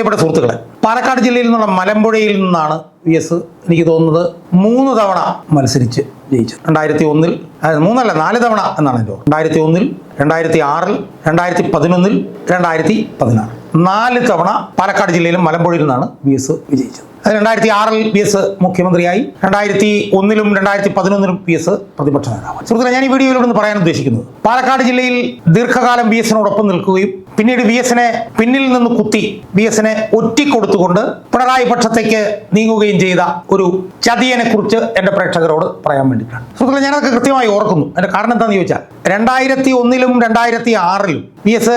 പ്രിയപ്പെട്ട സുഹൃത്തുക്കളെ പാലക്കാട് ജില്ലയിൽ നിന്നുള്ള മലമ്പുഴയിൽ നിന്നാണ് വി എസ് എനിക്ക് തോന്നുന്നത് മൂന്ന് തവണ മത്സരിച്ച് ജയിച്ചത്. രണ്ടായിരത്തി ഒന്നിൽ മൂന്നല്ല നാല് തവണ എന്നാണ് എന്റെ രണ്ടായിരത്തി ഒന്നിൽ രണ്ടായിരത്തി ആറിൽ രണ്ടായിരത്തി പതിനൊന്നിൽ രണ്ടായിരത്തി പതിനാറ് നാല് തവണ പാലക്കാട് ജില്ലയിലും മലമ്പുഴയിൽ നിന്നാണ് വി എസ് വിജയിച്ചത്. അത് രണ്ടായിരത്തി ആറിൽ പി എസ് മുഖ്യമന്ത്രിയായി രണ്ടായിരത്തി ഒന്നിലും രണ്ടായിരത്തി പതിനൊന്നിലും പി എസ് പ്രതിപക്ഷ നേതാവ് സുഹൃത്തുക്കളെ ഞാൻ ഈ വീഡിയോയിലൂടെ പറയാൻ ഉദ്ദേശിക്കുന്നത് പാലക്കാട് ജില്ലയിൽ ദീർഘകാലം പി എസിനോടൊപ്പം നിൽക്കുകയും പിന്നീട് വി എസിനെ പിന്നിൽ നിന്ന് കുത്തി വി എസിനെ ഒറ്റിക്കൊടുത്തുകൊണ്ട് പിണറായി പക്ഷത്തേക്ക് നീങ്ങുകയും ചെയ്ത ഒരു ചതിയനെ കുറിച്ച് എന്റെ പ്രേക്ഷകരോട് പറയാൻ വേണ്ടിയിട്ടാണ്. സുഹൃത്തുക്കളെ ഞാനതൊക്കെ കൃത്യമായി ഓർക്കുന്നു. എന്റെ കാരണം എന്താണെന്ന് ചോദിച്ചാൽ രണ്ടായിരത്തി ഒന്നിലും രണ്ടായിരത്തി ആറിലും വി എസ്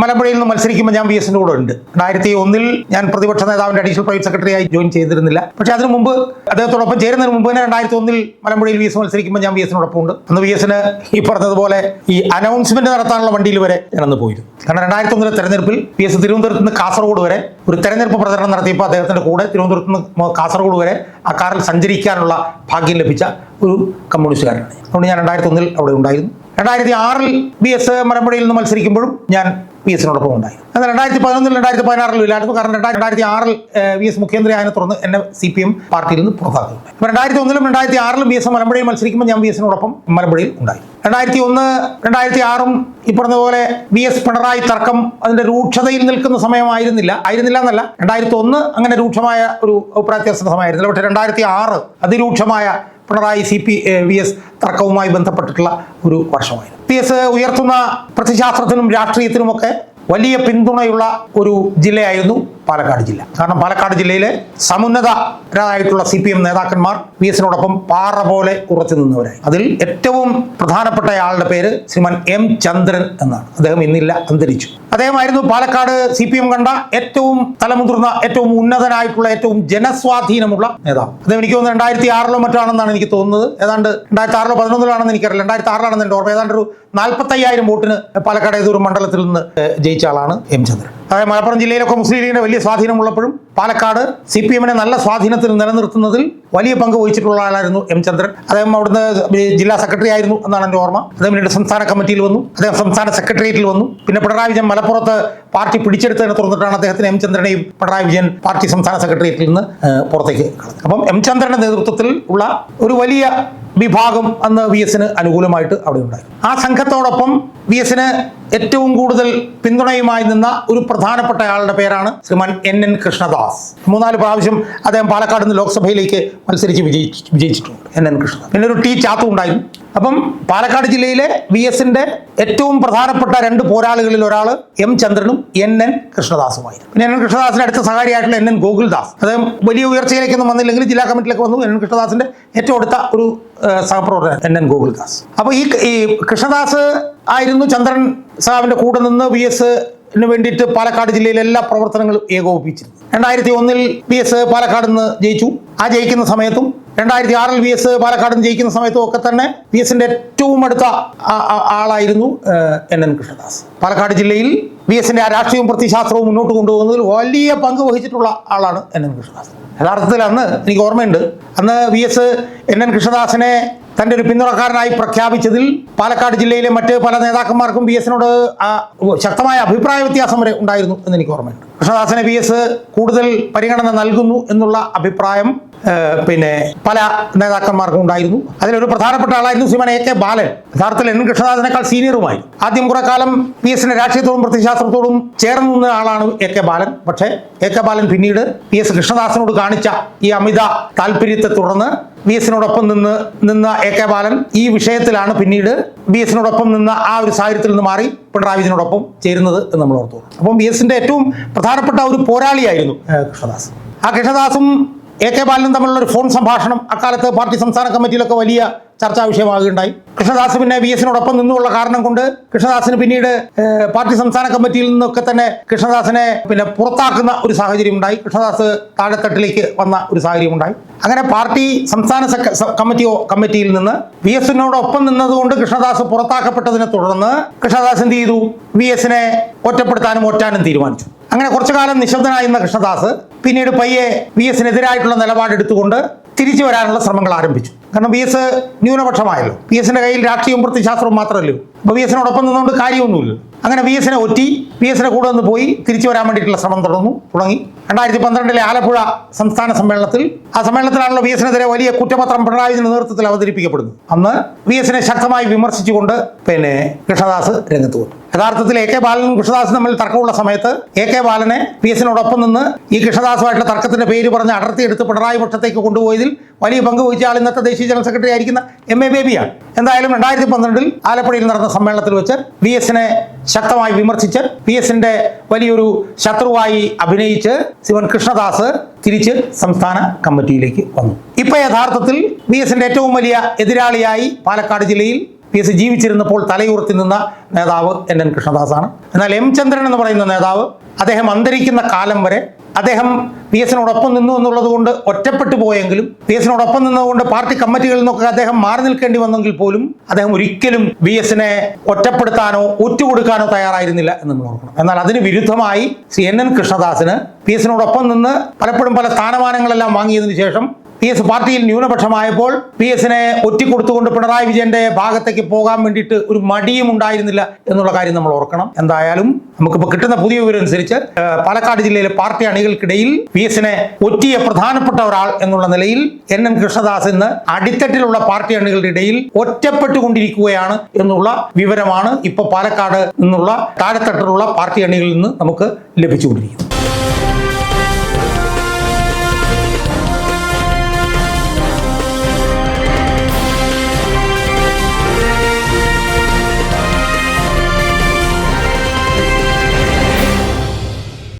മലമ്പുഴയിൽ നിന്ന് മത്സരിക്കുമ്പോൾ ഞാൻ വി എസിന്റെ കൂടെ ഉണ്ട്. രണ്ടായിരത്തി ഒന്നിൽ ഞാൻ പ്രതിപക്ഷ നേതാവിന്റെ അഡീഷണൽ പ്രൈവറ്റ് സെക്രട്ടറിയായി ജോയിൻ ചെയ്തിരുന്നില്ല. പക്ഷേ അതിനു മുമ്പ് അദ്ദേഹത്തോടൊപ്പം ചേരുന്നതിന് മുമ്പ് തന്നെ രണ്ടായിരത്തി ഒന്നിൽ മലമ്പുഴയിൽ വി എസ് മത്സരിക്കുമ്പോൾ ഞാൻ വി എസിനോടൊപ്പം ഉണ്ട് അന്ന് വി എസിന് ഈ പറഞ്ഞതുപോലെ ഈ അനൗൺസ്മെന്റ് നടത്താനുള്ള വണ്ടിയിൽ വരെ ഞാൻ അന്ന് പോയിരുന്നു. കാരണം ഒന്നിലെ തെരഞ്ഞെടുപ്പിൽ പി എസ് തിരുവനന്തപുരത്ത് നിന്ന് കാസർഗോഡ് വരെ ഒരു തെരഞ്ഞെടുപ്പ് പ്രചരണം നടത്തിയപ്പോൾ അദ്ദേഹത്തിന്റെ കൂടെ തിരുവനന്തപുരത്ത് നിന്ന് കാസർഗോഡ് വരെ ആ കാറിൽ സഞ്ചരിക്കാനുള്ള ഭാഗ്യം ലഭിച്ച ഒരു കമ്മ്യൂണിസ്റ്റുകാരനാണ്. അതുകൊണ്ട് ഞാൻ രണ്ടായിരത്തി ഒന്നിൽ അവിടെ ഉണ്ടായിരുന്നു. രണ്ടായിരത്തി ആറിൽ ബി എസ് മലമ്പുഴയിൽ നിന്ന് മത്സരിക്കുമ്പോഴും ഞാൻ ബി എസിനോടൊപ്പം ഉണ്ടായി. എന്നാൽ രണ്ടായിരത്തി പതിനൊന്നിൽ രണ്ടായിരത്തി പതിനാറിലും ഇല്ലായിരുന്നു കാരണം രണ്ടായിരത്തി ആറിൽ വി എസ് മുഖ്യമന്ത്രി ആയതിനെ തുടർന്ന് എന്നെ സി പി എം പാർട്ടിയിൽ നിന്ന് പുറത്താക്കി. അപ്പോൾ രണ്ടായിരത്തി ഒന്നിലും രണ്ടായിരത്തി ആറിലും ബി എസ് മലമ്പുഴയിൽ മത്സരിക്കുമ്പോൾ ഞാൻ ബി എസിനോടൊപ്പം മലമ്പുഴയിൽ ഉണ്ടായി. രണ്ടായിരത്തി ഒന്ന് രണ്ടായിരത്തി ആറും ഈ പോലെ വി എസ് പിണറായി തർക്കം അതിന്റെ രൂക്ഷതയിൽ നിൽക്കുന്ന സമയമായിരുന്നില്ല. ആയിരുന്നില്ല എന്നല്ല. രണ്ടായിരത്തി ഒന്ന് അങ്ങനെ രൂക്ഷമായ ഒരു അഭിപ്രായ സമയമായിരുന്നില്ല. പക്ഷേ രണ്ടായിരത്തി ആറ് അതിരൂക്ഷമായ Pinarayi C P V S തർക്കവുമായി ബന്ധപ്പെട്ടിട്ടുള്ള ഒരു വർഷമായിരുന്നു പി എസ് ഉയർത്തുന്ന പ്രത്യശാസ്ത്രത്തിനും രാഷ്ട്രീയത്തിനുമൊക്കെ വലിയ പിന്തുണയുള്ള ഒരു ജില്ലയായിരുന്നു പാലക്കാട് ജില്ല. കാരണം പാലക്കാട് ജില്ലയിലെ സമുന്നതരായിട്ടുള്ള സി പി എം നേതാക്കന്മാർ വി എസിനോടൊപ്പം പാറ പോലെ ഉറച്ചു നിന്നവരായി. അതിൽ ഏറ്റവും പ്രധാനപ്പെട്ട ആളുടെ പേര് ശ്രീമാൻ എം ചന്ദ്രൻ എന്നാണ്. അദ്ദേഹം ഇന്നില്ല അന്തരിച്ചു. അദ്ദേഹമായിരുന്നു പാലക്കാട് സി പി എം കണ്ട ഏറ്റവും തലമുതിർന്ന ഏറ്റവും ഉന്നതനായിട്ടുള്ള ഏറ്റവും ജനസ്വാധീനമുള്ള നേതാവ്. അദ്ദേഹം എനിക്ക് തോന്നുന്നു രണ്ടായിരത്തി ആറിലോ മറ്റാണെന്നാണ് എനിക്ക് തോന്നുന്നത്. ഏതാണ്ട് രണ്ടായിരത്തി ആറിലോ പതിനൊന്നിലാണെന്ന് എനിക്കറിയില്ല. രണ്ടായിരത്തി ആറിലാണെന്ന് എന്റെ ഓർമ്മ. ഏതാണ്ട് ഒരു നാൽപ്പത്തയ്യായിരം വോട്ടിന് പാലക്കാട് ഏതൊരു മണ്ഡലത്തിൽ നിന്ന് ജയിച്ച ആളാണ് എം ചന്ദ്രൻ. അതായത് മലപ്പുറം ജില്ലയിലൊക്കെ മുസ്ലിം ലീഗിന്റെ വലിയ സ്വാധീനമുള്ളപ്പോഴും പാലക്കാട് സി പി എമ്മിനെ നല്ല സ്വാധീനത്തിൽ നിലനിർത്തുന്നതിൽ വലിയ പങ്ക് വഹിച്ചിട്ടുള്ള ആളായിരുന്നു എം ചന്ദ്രൻ. അദ്ദേഹം അവിടുന്ന് ജില്ലാ സെക്രട്ടറി ആയിരുന്നു എന്നാണ് എന്റെ ഓർമ്മ. അദ്ദേഹം പിന്നീട് സംസ്ഥാന കമ്മിറ്റിയിൽ വന്നു. അദ്ദേഹം സംസ്ഥാന സെക്രട്ടേറിയറ്റിൽ വന്നു. പിന്നെ പിണറായി വിജയൻ മലപ്പുറത്ത് പാർട്ടി പിടിച്ചെടുത്തതിനെ തുടർന്നിട്ടാണ് അദ്ദേഹത്തിന് എം ചന്ദ്രനെയും പിണറായി വിജയൻ പാർട്ടി സംസ്ഥാന സെക്രട്ടേറിയറ്റിൽ നിന്ന് പുറത്തേക്ക് അപ്പം എം ചന്ദ്രന്റെ നേതൃത്വത്തിൽ ഉള്ള ഒരു വലിയ വിഭാഗം അന്ന് വി എസിന് അനുകൂലമായിട്ട് അവിടെ ഉണ്ടായി. ആ സംഘത്തോടൊപ്പം വി എസിന് ഏറ്റവും കൂടുതൽ പിന്തുണയുമായി നിന്ന ഒരു പ്രധാനപ്പെട്ട ആളുടെ പേരാണ് ശ്രീമാൻ എൻ എൻ കൃഷ്ണദാസ്. മൂന്നാൽ പ്രാവശ്യം അദ്ദേഹം പാലക്കാട് നിന്ന് ലോക്സഭയിലേക്ക് മത്സരിച്ച് വിജയിച്ചു വിജയിച്ചിട്ടുണ്ട്. N N Krishnan. പിന്നെ ഒരു ടി ചാത്തു ഉണ്ടായിരുന്നു അപ്പം പാലക്കാട് ജില്ലയിലെ വി എസിന്റെ ഏറ്റവും പ്രധാനപ്പെട്ട രണ്ട് പോരാളികളിൽ ഒരാൾ എം ചന്ദ്രനും എൻ എൻ കൃഷ്ണദാസുമായിരുന്നു. പിന്നെ എൻ എൻ കൃഷ്ണദാസിന്റെ അടുത്ത സഹകാരിയായിട്ടുള്ള എൻ എൻ ഗോകുൽദാസ്. അദ്ദേഹം വലിയ ഉയർച്ചയിലേക്കൊന്നും വന്നില്ലെങ്കിൽ ജില്ലാ കമ്മിറ്റിയിലേക്ക് വന്നു. എൻ എൻ കൃഷ്ണദാസിന്റെ ഏറ്റവും അടുത്ത ഒരു സഹപ്രവർത്തകൻ എൻ എൻ ഗോകുൽദാസ്. അപ്പോൾ ഈ ഈ കൃഷ്ണദാസ് ആയിരുന്നു ചന്ദ്രൻ സാബിന്റെ കൂടെ നിന്ന് വി എസ് വേണ്ടിയിട്ട് പാലക്കാട് ജില്ലയിലെ എല്ലാ പ്രവർത്തനങ്ങളും ഏകോപിപ്പിച്ചിരുന്നു രണ്ടായിരത്തി ഒന്നിൽ വി എസ് പാലക്കാട് നിന്ന് ജയിച്ചു. ആ ജയിക്കുന്ന സമയത്തും രണ്ടായിരത്തി ആറിൽ വി എസ് പാലക്കാട് നിന്ന് ജയിക്കുന്ന സമയത്തും ഒക്കെ തന്നെ വി എസിന്റെ ഏറ്റവും അടുത്ത ആളായിരുന്നു എൻ എൻ കൃഷ്ണദാസ്. പാലക്കാട് ജില്ലയിൽ വി എസിന്റെ ആ രാഷ്ട്രീയവും പ്രത്യശാസ്ത്രവും മുന്നോട്ട് കൊണ്ടുപോകുന്നതിൽ വലിയ പങ്ക് വഹിച്ചിട്ടുള്ള ആളാണ് എൻ എൻ കൃഷ്ണദാസ്. യഥാർത്ഥത്തിൽ അന്ന് എനിക്ക് ഓർമ്മയുണ്ട് അന്ന് വി എസ് എൻ എൻ കൃഷ്ണദാസിനെ തന്റെ ഒരു പിന്തുണക്കാരനായി പ്രഖ്യാപിച്ചതിൽ പാലക്കാട് ജില്ലയിലെ മറ്റ് പല നേതാക്കന്മാർക്കും ബി എസിനോട് ശക്തമായ അഭിപ്രായ വ്യത്യാസം വരെ ഉണ്ടായിരുന്നു എന്ന് എനിക്ക് ഓർമ്മയുണ്ട്. കൃഷ്ണദാസിനെ പി എസ് കൂടുതൽ പരിഗണന നൽകുന്നു എന്നുള്ള അഭിപ്രായം പിന്നെ പല നേതാക്കന്മാർക്കും ഉണ്ടായിരുന്നു. അതിലൊരു പ്രധാനപ്പെട്ട ആളായിരുന്നു ശ്രീമാൻ എ കെ ബാലൻ. യഥാർത്ഥത്തിൽ എൻ കൃഷ്ണദാസിനേക്കാൾ സീനിയറുമായി ആദ്യം കുറെ കാലം പി എസിന്റെ രാഷ്ട്രീയത്തോടും പ്രത്യശാസ്ത്രത്തോടും ചേർന്ന് നിന്ന ആളാണ് എ കെ ബാലൻ. പക്ഷേ എ കെ ബാലൻ പിന്നീട് പി എസ് കൃഷ്ണദാസിനോട് കാണിച്ച ഈ അമിത താല്പര്യത്തെ തുടർന്ന് വി എസിനോടൊപ്പം നിന്ന് നിന്ന എ കെ ബാലൻ ഈ വിഷയത്തിലാണ് പിന്നീട് ബി എസിനോടൊപ്പം നിന്ന ആ ഒരു സാഹചര്യത്തിൽ നിന്ന് മാറി പിണറായി വിജയനോടൊപ്പം ചേരുന്നത് എന്ന് നമ്മൾ ഓർത്തു അപ്പം ബി എസിന്റെ ഏറ്റവും പ്രധാനപ്പെട്ട ഒരു പോരാളിയായിരുന്നു കൃഷ്ണദാസ്. ആ കൃഷ്ണദാസും എ കെ ബാലനും തമ്മിലുള്ള ഒരു ഫോൺ സംഭാഷണം അക്കാലത്ത് പാർട്ടി സംസ്ഥാന കമ്മിറ്റിയിലൊക്കെ വലിയ ചർച്ചാ വിഷയമാകുകയുണ്ടായി. കൃഷ്ണദാസ് പിന്നെ വി എസിനോടൊപ്പം നിന്നുള്ള കാരണം കൊണ്ട് കൃഷ്ണദാസിന് പിന്നീട് പാർട്ടി സംസ്ഥാന കമ്മിറ്റിയിൽ നിന്നൊക്കെ തന്നെ കൃഷ്ണദാസിനെ പിന്നെ പുറത്താക്കുന്ന ഒരു സാഹചര്യം ഉണ്ടായി കൃഷ്ണദാസ് താഴെത്തട്ടിലേക്ക് വന്ന ഒരു സാഹചര്യം ഉണ്ടായി അങ്ങനെ പാർട്ടി സംസ്ഥാന കമ്മിറ്റിയോ കമ്മിറ്റിയിൽ നിന്ന് വി എസിനോടൊപ്പം നിന്നതുകൊണ്ട് കൃഷ്ണദാസ് പുറത്താക്കപ്പെട്ടതിനെ തുടർന്ന് കൃഷ്ണദാസ് എന്ത് ചെയ്തു? വി എസിനെ ഒറ്റപ്പെടുത്താനും ഒറ്റാനും തീരുമാനിച്ചു. അങ്ങനെ കുറച്ചു കാലം നിശബ്ദനായിരുന്ന കൃഷ്ണദാസ് പിന്നീട് പയ്യെ വി എസിനെതിരായിട്ടുള്ള നിലപാടെടുത്തുകൊണ്ട് തിരിച്ചു വരാനുള്ള ശ്രമങ്ങൾ ആരംഭിച്ചു. കാരണം വി എസ് ന്യൂനപക്ഷമായല്ലോ. പി എസിന്റെ കയ്യിൽ രാഷ്ട്രീയവും പ്രത്യശാസ്ത്രവും മാത്രമല്ലോ അപ്പോൾ വി എസിനോടൊപ്പം നിന്നുകൊണ്ട് കാര്യമൊന്നുമില്ല. അങ്ങനെ വി എസിനെ ഒറ്റി വി എസിനെ കൂടെ നിന്ന് പോയി തിരിച്ചു വരാൻ വേണ്ടിയിട്ടുള്ള ശ്രമം തുടർന്നു തുടങ്ങി. രണ്ടായിരത്തി പന്ത്രണ്ടിലെ ആലപ്പുഴ സംസ്ഥാന സമ്മേളനത്തിൽ ആ സമ്മേളനത്തിലാണല്ലോ വി എസിനെതിരെ വലിയ കുറ്റപത്രം പിണറായിന്റെ നേതൃത്വത്തിൽ അവതരിപ്പിക്കപ്പെടുന്നു അന്ന് വി എസിനെ ശക്തമായി വിമർശിച്ചുകൊണ്ട് പിന്നെ കൃഷ്ണദാസ് രംഗത്ത് വന്നു. യഥാർത്ഥത്തിൽ എ കെ ബാലനും കൃഷ്ണദാസും തമ്മിൽ തർക്കമുള്ള സമയത്ത് എ കെ ബാലനെ പി എസിനോടൊപ്പം നിന്ന് ഈ കൃഷ്ണദാസുമായിട്ടുള്ള തർക്കത്തിന്റെ പേര് പറഞ്ഞ് അടർത്തിയെടുത്ത് പിണറായി പക്ഷത്തേക്ക് കൊണ്ടുപോയതിൽ വലിയ പങ്ക് വഹിച്ച ആൾ ഇന്നത്തെ ദേശീയ ജനറൽ സെക്രട്ടറി ആയിരിക്കുന്ന എം എ ബേബിയാണ്. എന്തായാലും രണ്ടായിരത്തി പന്ത്രണ്ടിൽ ആലപ്പുഴയിൽ നടന്ന സമ്മേളനത്തിൽ വെച്ച് വി എസിനെ ശക്തമായി വിമർശിച്ച് പി എസിന്റെ വലിയൊരു ശത്രുവായി അഭിനയിച്ച് ശിവൻ കൃഷ്ണദാസ് തിരിച്ച് സംസ്ഥാന കമ്മിറ്റിയിലേക്ക് വന്നു. ഇപ്പൊ യഥാർത്ഥത്തിൽ പി എസിന്റെ ഏറ്റവും വലിയ എതിരാളിയായി പാലക്കാട് ജില്ലയിൽ പി എസ് ജീവിച്ചിരുന്നപ്പോൾ തലയുറത്തി നിന്ന നേതാവ് എൻ എൻ കൃഷ്ണദാസാണ്. എന്നാൽ എം ചന്ദ്രൻ എന്ന് പറയുന്ന നേതാവ് അദ്ദേഹം അന്തരിക്കുന്ന കാലം വരെ അദ്ദേഹം പി എസിനോടൊപ്പം നിന്നു എന്നുള്ളത് കൊണ്ട് ഒറ്റപ്പെട്ടു പോയെങ്കിലും പി എസിനോടൊപ്പം നിന്നതുകൊണ്ട് പാർട്ടി കമ്മിറ്റികളിൽ നിന്നൊക്കെ അദ്ദേഹം മാറി നിൽക്കേണ്ടി വന്നെങ്കിൽ പോലും അദ്ദേഹം ഒരിക്കലും ബി എസിനെ ഒറ്റപ്പെടുത്താനോ ഒറ്റുകൊടുക്കാനോ തയ്യാറായിരുന്നില്ല എന്ന് നമ്മൾ ഓർക്കണം. എന്നാൽ അതിന് വിരുദ്ധമായി ശ്രീ എൻ എൻ കൃഷ്ണദാസിന് പി എസിനോടൊപ്പം നിന്ന് പലപ്പോഴും പല സ്ഥാനമാനങ്ങളെല്ലാം വാങ്ങിയതിനു ശേഷം പി എസ് പാർട്ടിയിൽ ന്യൂനപക്ഷമായപ്പോൾ പി എസിനെ ഒറ്റിക്കൊടുത്തുകൊണ്ട് പിണറായി വിജയന്റെ ഭാഗത്തേക്ക് പോകാൻ വേണ്ടിയിട്ട് ഒരു മടിയും ഉണ്ടായിരുന്നില്ല എന്നുള്ള കാര്യം നമ്മൾ ഓർക്കണം. എന്തായാലും നമുക്കിപ്പോൾ കിട്ടുന്ന പുതിയ വിവരം അനുസരിച്ച് പാലക്കാട് ജില്ലയിലെ പാർട്ടി അണികൾക്കിടയിൽ പി എസിനെ ഒറ്റിയ പ്രധാനപ്പെട്ട ഒരാൾ എന്നുള്ള നിലയിൽ എൻ എൻ കൃഷ്ണദാസ് ഇന്ന് അടിത്തട്ടിലുള്ള പാർട്ടി അണികളുടെ ഇടയിൽ ഒറ്റപ്പെട്ടുകൊണ്ടിരിക്കുകയാണ് എന്നുള്ള വിവരമാണ് ഇപ്പോൾ പാലക്കാട് നിന്നുള്ള താഴെത്തട്ടിലുള്ള പാർട്ടി അണികളിൽ നിന്ന് നമുക്ക് ലഭിച്ചുകൊണ്ടിരിക്കുന്നത്.